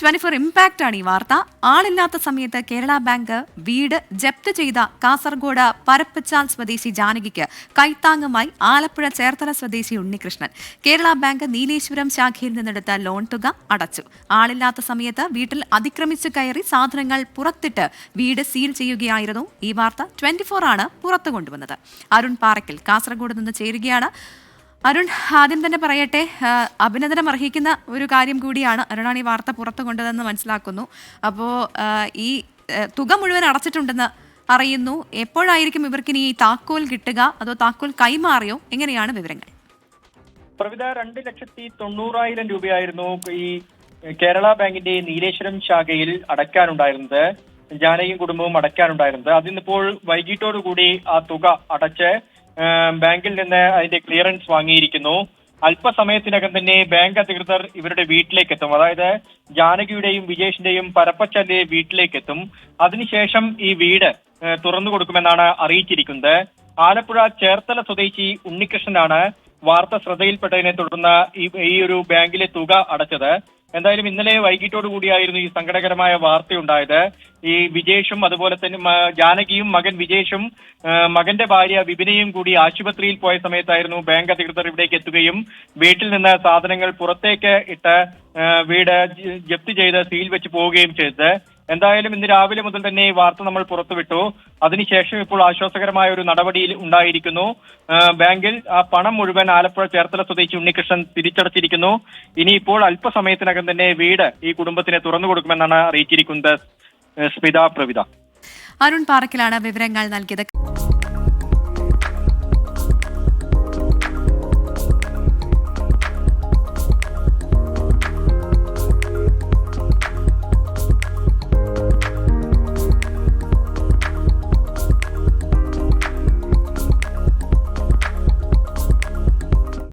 Twenty four impact ആണ് ഈ വാർത്ത. ആളില്ലാത്ത സമയത്ത് കേരള ബാങ്ക് വീട് ജപ്ത് ചെയ്ത കാസർഗോഡ് പരപ്പച്ചാൽ സ്വദേശി ജാനകിക്ക് കൈത്താങ്ങുമായി ആലപ്പുഴ ചേർത്തല സ്വദേശി ഉണ്ണികൃഷ്ണൻ. കേരള ബാങ്ക് നീലേശ്വരം ശാഖയിൽ നിന്നെടുത്ത ലോൺ തുക അടച്ചു. ആളില്ലാത്ത സമയത്ത് വീട്ടിൽ അതിക്രമിച്ചു കയറി സാധനങ്ങൾ പുറത്തിട്ട് വീട് സീൽ ചെയ്യുകയായിരുന്നു. ഈ വാർത്ത ട്വന്റി ഫോർ ആണ് പുറത്തു കൊണ്ടുവന്നത് അരുൺ പാറയ്ക്കൽ കാസർഗോഡ് നിന്ന് ചേരുകയാണ്. അരുൺ ആദ്യം തന്നെ പറയട്ടെ അഭിനന്ദനം അർഹിക്കുന്ന ഒരു കാര്യം കൂടിയാണ് അരുണാണ് ഈ വാർത്ത പുറത്തു കൊണ്ടതെന്ന് മനസ്സിലാക്കുന്നു. അപ്പോൾ ഈ തുക മുഴുവൻ അടച്ചിട്ടുണ്ടെന്ന് അറിയുന്നു. എപ്പോഴായിരിക്കും ഇവർക്കിനി ഈ താക്കോൽ കിട്ടുക? അതോ താക്കോൽ കൈമാറിയോ? എങ്ങനെയാണ് വിവരങ്ങൾ? പ്രവിധ രണ്ട് ലക്ഷത്തി തൊണ്ണൂറായിരം രൂപയായിരുന്നു ഈ കേരള ബാങ്കിന്റെ നീലേശ്വരം ശാഖയിൽ അടയ്ക്കാനുണ്ടായിരുന്നത്. ജാനകിയും കുടുംബവും അടയ്ക്കാനുണ്ടായിരുന്നത്. അതിന്നിപ്പോൾ വൈകിട്ടോടുകൂടി ആ തുക അടച്ച് ബാങ്കിൽ നിന്ന് അതിന്റെ ക്ലിയറൻസ് വാങ്ങിയിരിക്കുന്നു. അല്പസമയത്തിനകം തന്നെ ബാങ്ക് അധികൃതർ ഇവരുടെ വീട്ടിലേക്ക് എത്തും അതായത് ജാനകിയുടെയും വിജേഷിന്റെയും പരപ്പച്ചന്റെ വീട്ടിലേക്ക് എത്തും അതിനുശേഷം ഈ വീട് തുറന്നു കൊടുക്കുമെന്നാണ് അറിയിച്ചിരിക്കുന്നത്. ആലപ്പുഴ ചേർത്തല സ്വദേശി ഉണ്ണികൃഷ്ണനാണ് വാർത്ത ശ്രദ്ധയിൽപ്പെട്ടതിനെ തുടർന്ന് ഈ ഒരു ബാങ്കിലെ തുക അടച്ചത്. എന്തായാലും ഇന്നലെ വൈകിട്ടോടു കൂടിയായിരുന്നു ഈ സങ്കടകരമായ വാർത്തയുണ്ടായത്. ഈ വിജേഷും അതുപോലെ തന്നെ ജാനകിയും മകൻ വിജേഷും മകന്റെ ഭാര്യ വിപിനയും കൂടി ആശുപത്രിയിൽ പോയ സമയത്തായിരുന്നു ബാങ്ക് അധികൃതർ ഇവിടേക്ക് എത്തുകയും വീട്ടിൽ നിന്ന് സാധനങ്ങൾ പുറത്തേക്ക് ഇട്ട് വീട് ജപ്തി ചെയ്ത് സീൽ വെച്ച് പോവുകയും ചെയ്തത്. എന്തായാലും ഇന്ന് രാവിലെ മുതൽ തന്നെ ഈ വാർത്ത നമ്മൾ പുറത്തുവിട്ടു. അതിനുശേഷം ഇപ്പോൾ ആശ്വാസകരമായ ഒരു നടപടിയിൽ ഉണ്ടായിരിക്കുന്നു. ബാങ്കിൽ ആ പണം മുഴുവൻ ആലപ്പുഴ ചേർത്തല സ്വദേശി ഉണ്ണികൃഷ്ണൻ തിരിച്ചടച്ചിരിക്കുന്നു. ഇനിയിപ്പോൾ അല്പസമയത്തിനകം തന്നെ വീട് ഈ കുടുംബത്തിന് തുറന്നു കൊടുക്കുമെന്നാണ് അറിയിച്ചിരിക്കുന്നത് സ്മിത പ്രവിത. അരുൺ പാറക്കിലാണ് വിവരങ്ങൾ നൽകിയത്.